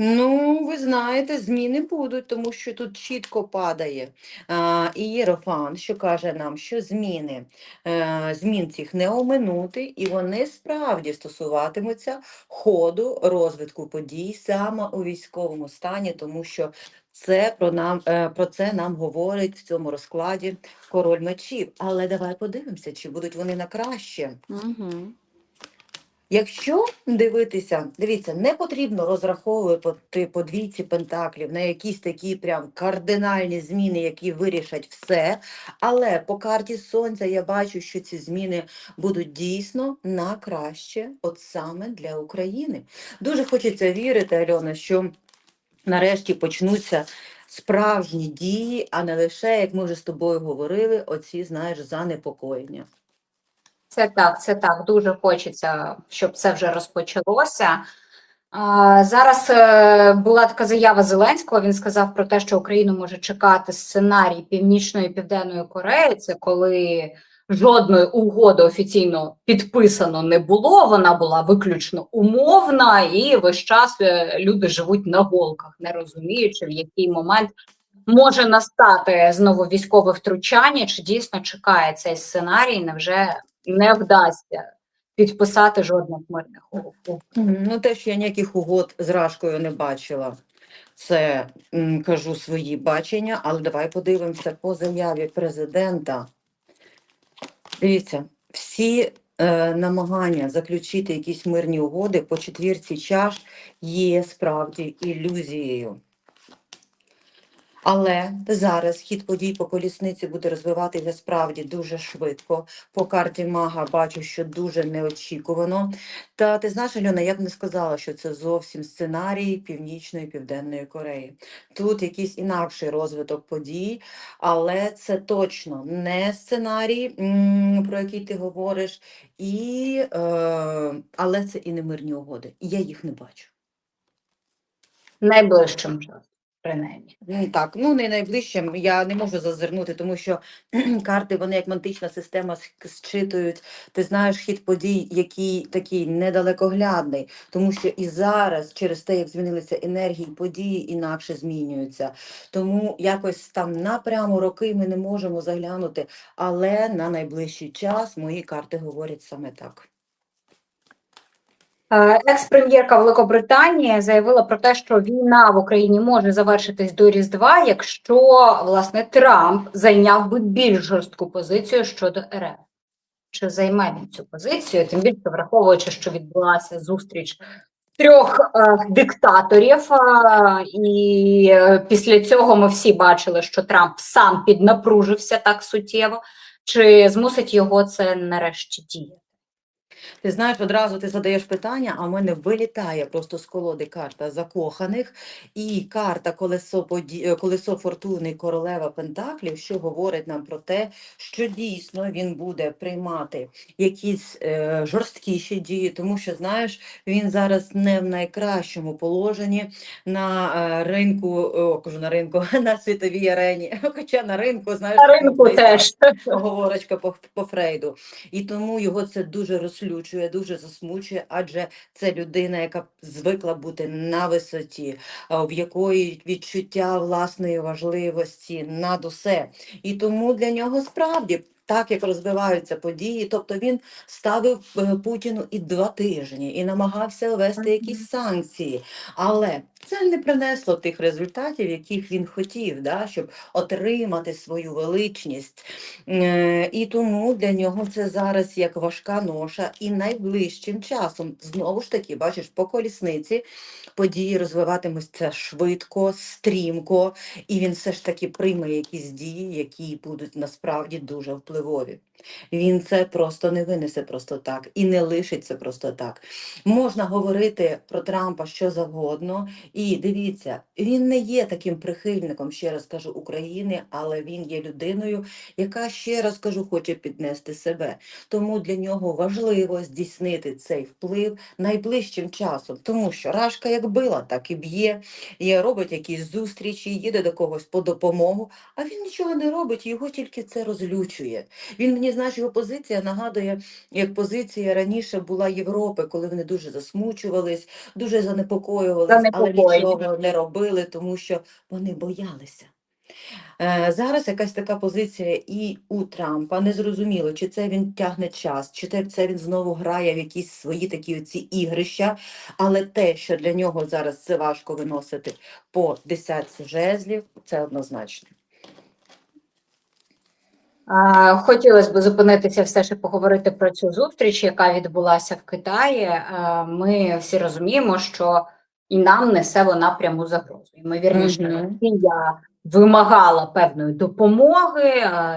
Ну, ви знаєте, зміни будуть, тому що тут чітко падає а, ієрофан, що каже нам, що зміни, е, змін цих не оминути, і вони справді стосуватимуться ходу розвитку подій саме у військовому стані, тому що це про нам е, про це нам говорить в цьому розкладі король мечів. Але давай подивимося, чи будуть вони на краще. Угу. Якщо дивитися, дивіться, не потрібно розраховувати по двійці пентаклів на якісь такі прям кардинальні зміни, які вирішать все. Але по карті сонця я бачу, що ці зміни будуть дійсно на краще, от саме для України. Дуже хочеться вірити, Альона, що нарешті почнуться справжні дії, а не лише, як ми вже з тобою говорили, оці, знаєш, занепокоєння. Це так, це так. Дуже хочеться, щоб це вже розпочалося. Зараз е, була така заява Зеленського. Він сказав про те, що Україну може чекати сценарій Північної і Південної Кореї. Це коли жодної угоди офіційно підписано не було. Вона була виключно умовна, і весь час е, люди живуть на голках, не розуміючи, в який момент може настати знову військове втручання, чи дійсно чекає цей сценарій, невже не вдасться підписати жодних мирних угод. Ну, те, що я ніяких угод з Рашкою не бачила, це кажу свої бачення, але давай подивимося по заяві президента. Дивіться, всі е, намагання заключити якісь мирні угоди по четвірці чаш є справді ілюзією. Але зараз хід подій по колісниці буде розвиватися справді дуже швидко. По карті мага бачу, що дуже неочікувано. Та ти знаєш, Альона, я б не сказала, що це зовсім сценарій Північної Південної Кореї. Тут якийсь інакший розвиток подій, але це точно не сценарій, про який ти говориш, і, е, але це і не мирні угоди. Я їх не бачу. Найближчим часом, принаймні. Так, ну не найближчим. Я не можу зазирнути, тому що карти вони як мантична система зчитують. Ти знаєш хід подій, який такий недалекоглядний, тому що і зараз, через те, як змінилися енергії, події інакше змінюються. Тому якось там напряму роки ми не можемо заглянути, але на найближчий час мої карти говорять саме так. Е, Екс-прем'єрка Великобританії заявила про те, що війна в Україні може завершитись до Різдва, якщо власне Трамп зайняв би більш жорстку позицію щодо РФ. Чи займе він цю позицію? Тим більше враховуючи, що відбулася зустріч трьох е, диктаторів, е, і е, після цього ми всі бачили, що Трамп сам піднапружився так суттєво. Чи змусить його це нарешті діяти? Ти знаєш, одразу ти задаєш питання, а в мене вилітає просто з колоди карта закоханих і карта колесо, поді... е, колесо фортуни королева Пентаклів, що говорить нам про те, що дійсно він буде приймати якісь е, жорсткіші дії, тому що знаєш, він зараз не в найкращому положенні на е, ринку, о, кажу на ринку, на світовій арені. Хоча на ринку, знаєш, На ринку теж. оговорочка по, по Фрейду. І тому його це дуже розлючує, дуже засмучує, адже це людина, яка звикла бути на висоті, в якої відчуття власної важливості над усе. І тому для нього справді. Так як розвиваються події, тобто він ставив е, Путіну і два тижні і намагався ввести якісь санкції, але це не принесло тих результатів, яких він хотів, да, щоб отримати свою величність. Е, І тому для нього це зараз як важка ноша, і найближчим часом знову ж таки, бачиш, по колісниці події розвиватимуться швидко, стрімко, і він все ж таки прийме якісь дії, які будуть насправді дуже впливові. Він це просто не винесе просто так і не лишиться просто так. Можна говорити про Трампа що завгодно, і дивіться, він не є таким прихильником, ще раз кажу, України, але він є людиною, яка ще раз кажу, хоче піднести себе. Тому для нього важливо здійснити цей вплив найближчим часом, тому що Рашка як била, так і б'є, і робить якісь зустрічі, їде до когось по допомогу, а він нічого не робить, його тільки це розлючує. Він мені, знаєш, його позиція нагадує, як позиція раніше була Європи, коли вони дуже засмучувались, дуже занепокоювались, але нічого не робили, тому що вони боялися. Е, Зараз якась така позиція і у Трампа. Незрозуміло, чи це він тягне час, чи це він знову грає в якісь свої такі оці ігрища. Але те, що для нього зараз це важко виносити по десятці жезлів, це однозначно. Хотілося б зупинитися все ж поговорити про цю зустріч, яка відбулася в Китаї. Ми всі розуміємо, що і нам несе вона пряму загрозу. Ймовірніше, Мгм. Росія вимагала певної допомоги,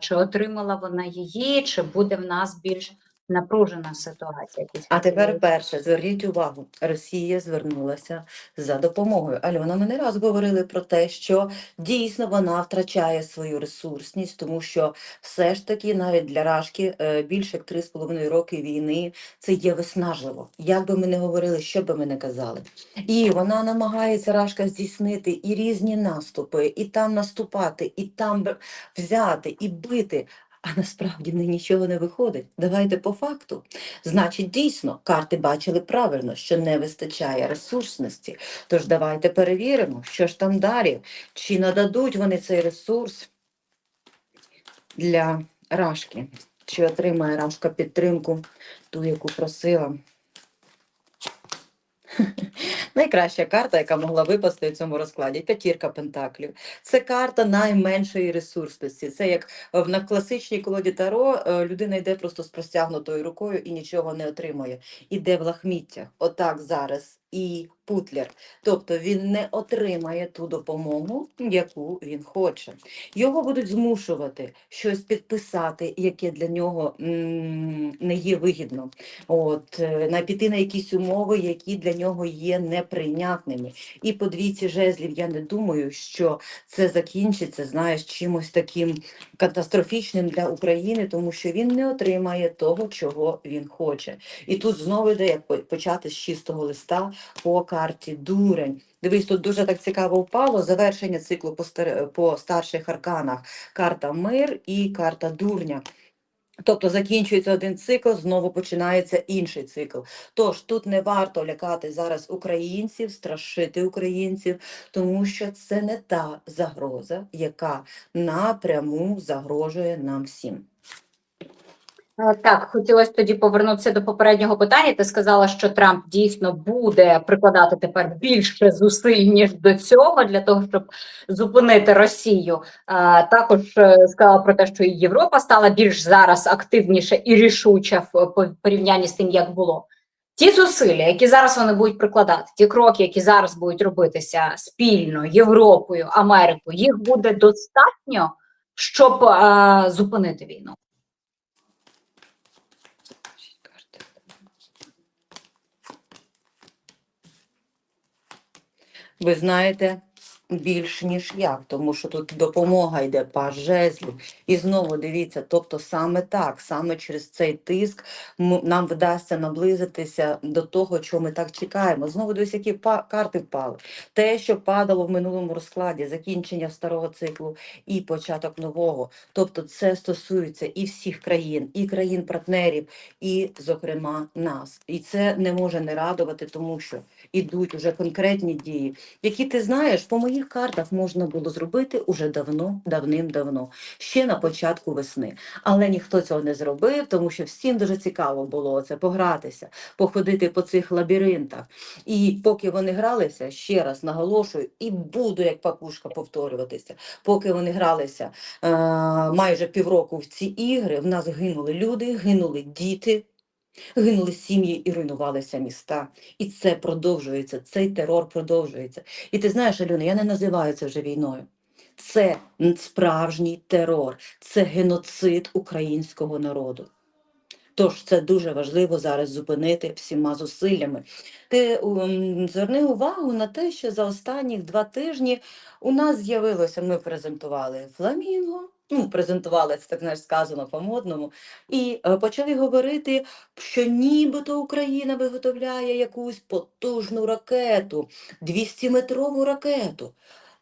чи отримала вона її, чи буде в нас більш напружена ситуація. А тепер перше, зверніть увагу, Росія звернулася за допомогою. Альона, ми не раз говорили про те, що дійсно вона втрачає свою ресурсність, тому що все ж таки навіть для Рашки е, більше як три з половиною роки війни це є виснажливо. Як би ми не говорили, що би ми не казали. І вона намагається Рашка здійснити і різні наступи, і там наступати, і там взяти, і бити. А насправді в неї нічого не виходить. Давайте по факту. Значить, дійсно, карти бачили правильно, що не вистачає ресурсності. Тож давайте перевіримо, що ж там далі. Чи нададуть вони цей ресурс для Рашки? Чи отримає Рашка підтримку, ту, яку просила? Найкраща карта, яка могла випасти в цьому розкладі п'ятірка пентаклів. Це карта найменшої ресурсності. Це як е, в класичній колоді Таро е, людина йде просто з простягнутою рукою і нічого не отримує. Іде в лахміттях. Отак зараз і Путлер. Тобто він не отримає ту допомогу, яку він хоче. Його будуть змушувати щось підписати, яке для нього не є вигідно. От, е, на піти на якісь умови, які для нього є неприйнятними. І по двійці жезлів я не думаю, що це закінчиться, знаєш, чимось таким катастрофічним для України, тому що він не отримає того, чого він хоче. І тут знову йде як почати з чистого листа по карті дурень. Дивись, тут дуже так цікаво впало завершення циклу по, стар... по старших арканах. Карта мир і карта дурня. Тобто закінчується один цикл, знову починається інший цикл. Тож тут не варто лякати зараз українців, страшити українців, тому що це не та загроза, яка напряму загрожує нам всім. Е, Так, хотілося тоді повернутися до попереднього питання. Ти сказала, що Трамп дійсно буде прикладати тепер більше зусиль ніж до цього для того, щоб зупинити Росію. Е, Також е, сказала про те, що і Європа стала більш зараз активніша і рішуча в порівнянні з тим, як було. Ті зусилля, які зараз вони будуть прикладати, ті кроки, які зараз будуть робитися спільно Європою, Америкою, їх буде достатньо, щоб зупинити війну. Ви знаєте, більш ніж як, тому що тут допомога йде паж жезлів. І знову дивіться, тобто саме так, саме через цей тиск нам вдасться наблизитися до того, чого ми так чекаємо. Знову дивись, які карти впали. Те, що падало в минулому розкладі, закінчення старого циклу і початок нового. Тобто це стосується і всіх країн, і країн-партнерів, і, зокрема, нас. І це не може не радувати, тому що ідуть уже конкретні дії, які ти знаєш, по моїх картах можна було зробити уже давно, давним-давно, ще на початку весни. Але ніхто цього не зробив, тому що всім дуже цікаво було це погратися, походити по цих лабіринтах. І поки вони гралися, ще раз наголошую, і буду як папушка повторюватися. Поки вони гралися е, майже півроку в ці ігри, в нас гинули люди, гинули діти. Гинули сім'ї і руйнувалися міста. І це продовжується, цей терор продовжується. І ти знаєш, Альона, я не називаю це вже війною. Це справжній терор, це геноцид українського народу. Тож це дуже важливо зараз зупинити всіма зусиллями. Ти ем, зверни увагу на те, що за останні два тижні у нас з'явилося, ми презентували фламінго, ну, презентували це так знаєш, сказано по-модному, і е, почали говорити, що нібито Україна виготовляє якусь потужну ракету, 200-метрову ракету.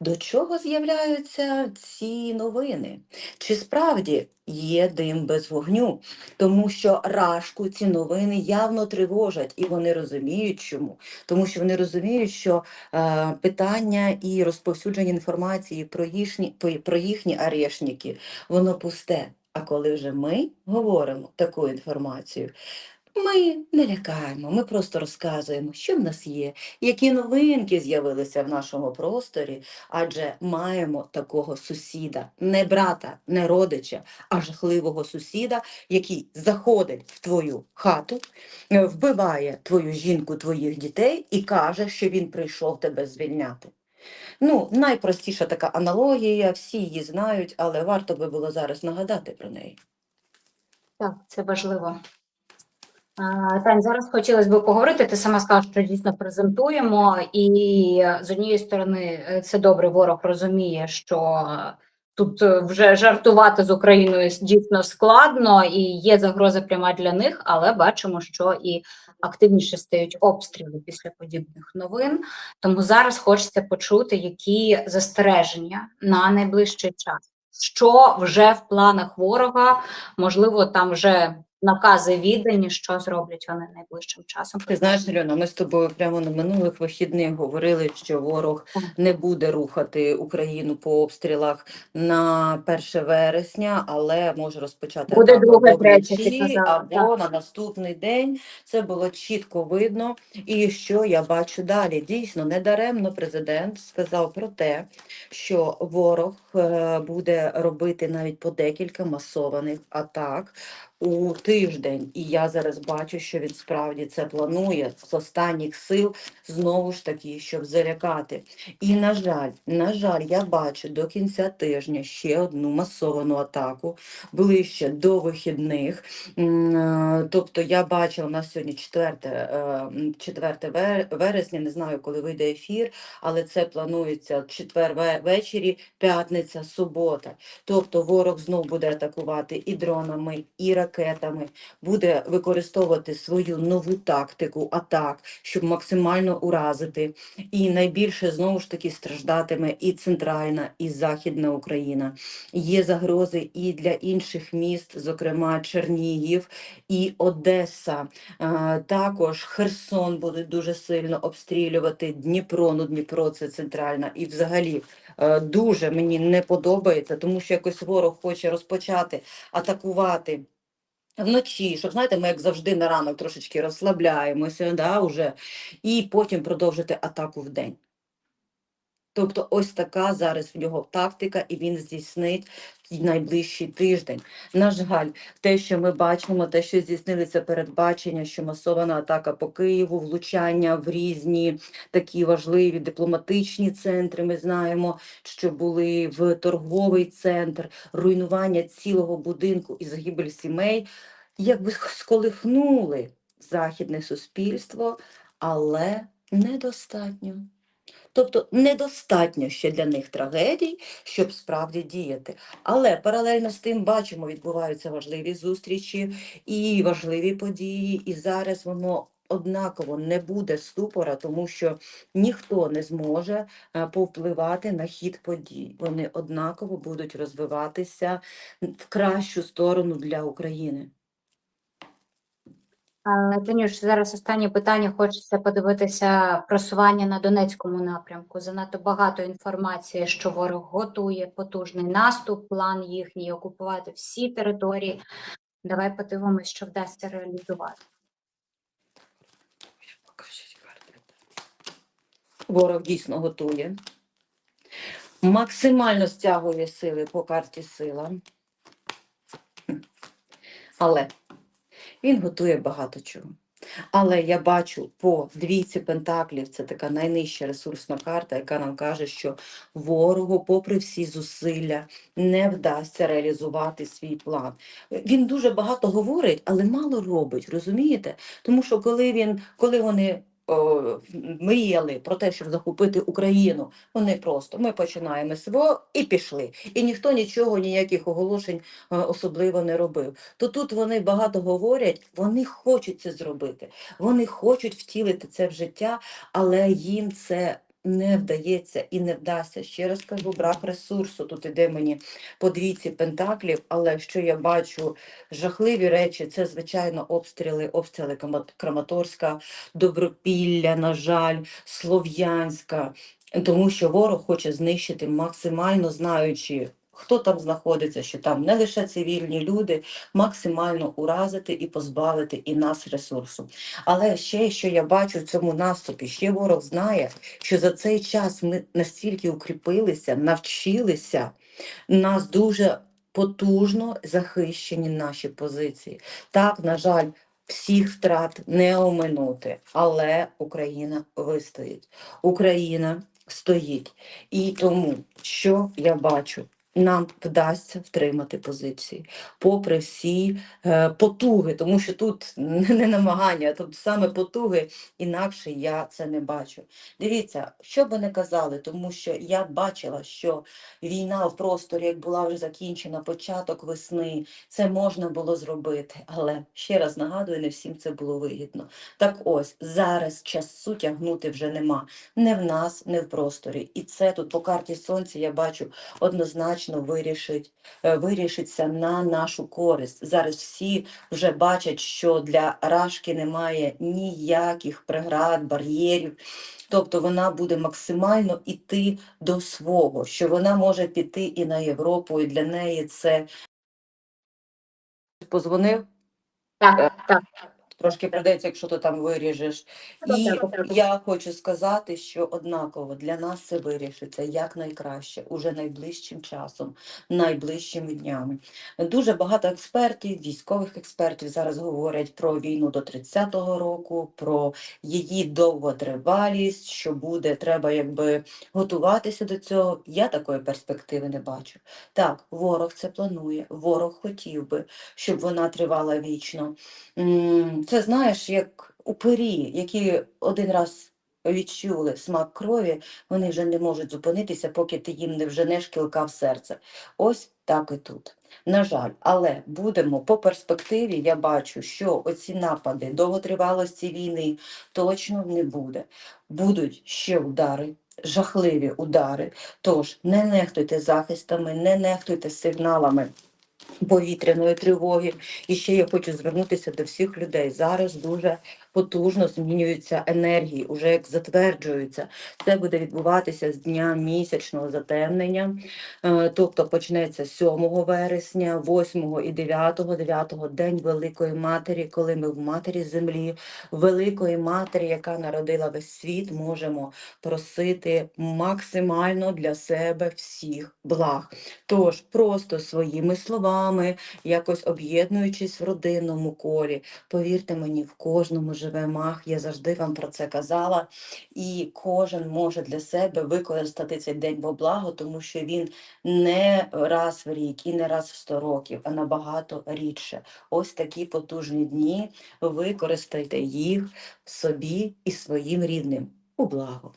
До чого з'являються ці новини? Чи справді є дим без вогню? Тому що рашку ці новини явно тривожать, і вони розуміють, чому. Тому що вони розуміють, що е, питання і розповсюдження інформації про їхні, про- їхні арешники, воно пусте. А коли вже ми говоримо таку інформацію, ми не лякаємо, ми просто розказуємо, що в нас є, які новинки з'явилися в нашому просторі, адже маємо такого сусіда, не брата, не родича, а жахливого сусіда, який заходить в твою хату, е, вбиває твою жінку, твоїх дітей і каже, що він прийшов тебе звільняти. Ну, найпростіша така аналогія, всі її знають, але варто би було зараз нагадати про неї. Так, це важливо. Тань, зараз хотілося б поговорити. Ти сама сказала, що дійсно презентуємо, і е, з однієї сторони, е, це добре, ворог розуміє, що е, тут вже жартувати з Україною дійсно складно і є загроза пряма для них, але бачимо, що і активніше стають обстріли після подібних новин. Тому зараз хочеться почути, які застереження на найближчий час. Що вже в планах ворога, можливо, там вже накази віддані, що зроблять вони найближчим часом. Ти знаєш, Альона, ми з тобою прямо на минулих вихідних говорили, що ворог не буде рухати Україну по обстрілах на 1 вересня, але може розпочати Буде друге, вночі, або на наступний день. Це було чітко видно. І що я бачу далі? Дійсно, недаремно президент сказав про те, що ворог е, буде робити навіть по декілька масованих атак у тиждень. І я зараз бачу, що він справді це планує з останніх сил знову ж таки, щоб залякати. І на жаль, на жаль, я бачу до кінця тижня ще одну масовану атаку ближче до вихідних. Е, Тобто я бачила у нас сьогодні 4, е, 4 вересня, не знаю, коли вийде ефір, але це планується четвер ве- ввечері, п'ятниця, субота. Тобто ворог знов буде атакувати і дронами, і ракетами, буде використовувати свою нову тактику атак, щоб максимально уразити. І найбільше знову ж таки страждатиме і центральна, і західна Україна. Є загрози і для інших міст, зокрема Чернігів і Одеса. Також Херсон буде дуже сильно обстрілювати Дніпро. Ну, Дніпро це центральна. І взагалі е, дуже мені не подобається, тому що якось ворог хоче розпочати атакувати. Вночі, щоб знаєте, ми як завжди на ранок трошечки розслабляємося, да, уже, і потім продовжити атаку в день. Тобто ось така зараз в нього тактика, і він здійснить найближчий тиждень. На жаль, те, що ми бачимо, те, що здійснилися передбачення, що масована атака по Києву, влучання в різні такі важливі дипломатичні центри. Ми знаємо, що були в торговий центр, руйнування цілого будинку і загибель сімей, якби сколихнули західне суспільство, але недостатньо. Тобто недостатньо ще для них трагедій, щоб справді діяти. Але паралельно з тим бачимо, відбуваються важливі зустрічі і важливі події, і зараз воно однаково не буде ступора, тому що ніхто не зможе е, повпливати на хід подій. Вони однаково будуть розвиватися в кращу сторону для України. Танюш, зараз останнє питання. Хочеться подивитися просування на Донецькому напрямку. Занадто багато інформації, що ворог готує потужний наступ, план їхній окупувати всі території. Давай подивимось, що вдасться реалізувати. Ворог дійсно готує. Максимально стягує сили по карті сила. Але він готує багато чого. Але я бачу по двійці пентаклів, це така найнижча ресурсна карта, яка нам каже, що ворогу, попри всі зусилля, не вдасться реалізувати свій план. Він дуже багато говорить, але мало робить, розумієте? Тому що коли він, коли вони мріяли про те, щоб захопити Україну, вони просто ми починаємо СВО і пішли. І ніхто нічого, ніяких оголошень е, особливо не робив. То тут вони багато говорять, вони хочуть це зробити, вони хочуть втілити це в життя, але їм це не вдається і не вдасться. Ще раз кажу, брак ресурсу. Тут іде мені по двійці пентаклів, але що я бачу жахливі речі, це звичайно обстріли, обстріли Краматорська, Добропілля, на жаль, Слов'янська, тому що ворог хоче знищити максимально знаючи. Хто там знаходиться, що там не лише цивільні люди, максимально уразити і позбавити і нас ресурсу. Але ще, що я бачу в цьому наступі, ще ворог знає, що за цей час ми настільки укріпилися, навчилися, нас дуже потужно захищені наші позиції. Так, на жаль, всіх втрат не оминути, але Україна вистоїть. Україна стоїть. І тому, що я бачу, нам вдасться втримати позиції, попри всі е, потуги, тому що тут не намагання, а тут саме потуги, інакше я це не бачу. Дивіться, що би не казали, тому що я бачила, що війна в просторі, як була вже закінчена, початок весни, це можна було зробити. Але ще раз нагадую, не всім це було вигідно. Так ось зараз часу тягнути вже нема. Не в нас, не в просторі. І це тут по карті сонця я бачу однозначно вирішить, е, вирішиться на нашу користь. Зараз всі вже бачать, що для Рашки немає ніяких преград, бар'єрів. Тобто вона буде максимально іти до свого, що вона може піти і на Європу, і для неї це позвонив. Так, так. Трошки придеться, якщо ти там виріжеш. І я хочу сказати, що однаково для нас це вирішиться якнайкраще, уже найближчим часом, найближчими днями. Дуже багато експертів, військових експертів зараз говорять про війну до 30-го року, про її довготривалість, що буде, треба якби готуватися до цього. Я такої перспективи не бачу. Так, ворог це планує, ворог хотів би, щоб вона тривала вічно. Це знаєш, як упирі, які один раз відчули смак крові, вони вже не можуть зупинитися, поки ти їм не вженеш кілка в серце. Ось так і тут. На жаль, але будемо по перспективі. Я бачу, що оці напади довготривалості війни точно не буде. Будуть ще удари. Жахливі удари. Тож не нехтуйте захистами, не нехтуйте сигналами повітряної тривоги. І ще я хочу звернутися до всіх людей. Зараз дуже потужно змінюються енергії, уже як затверджуються. Це буде відбуватися з дня місячного затемнення, Е, тобто почнеться 7 вересня, 8 і 9, 9 день Великої Матері, коли ми в Матері Землі, Великої Матері, яка народила весь світ, можемо просити максимально для себе всіх благ. Тож просто своїми словами, якось об'єднуючись в родинному колі, повірте мені, в кожному живе мах. Я завжди вам про це казала. І кожен може для себе використати цей день во благо, тому що він не раз в рік і не раз в 100 років, а набагато рідше. Ось такі потужні дні. Використайте їх собі і своїм рідним у благо.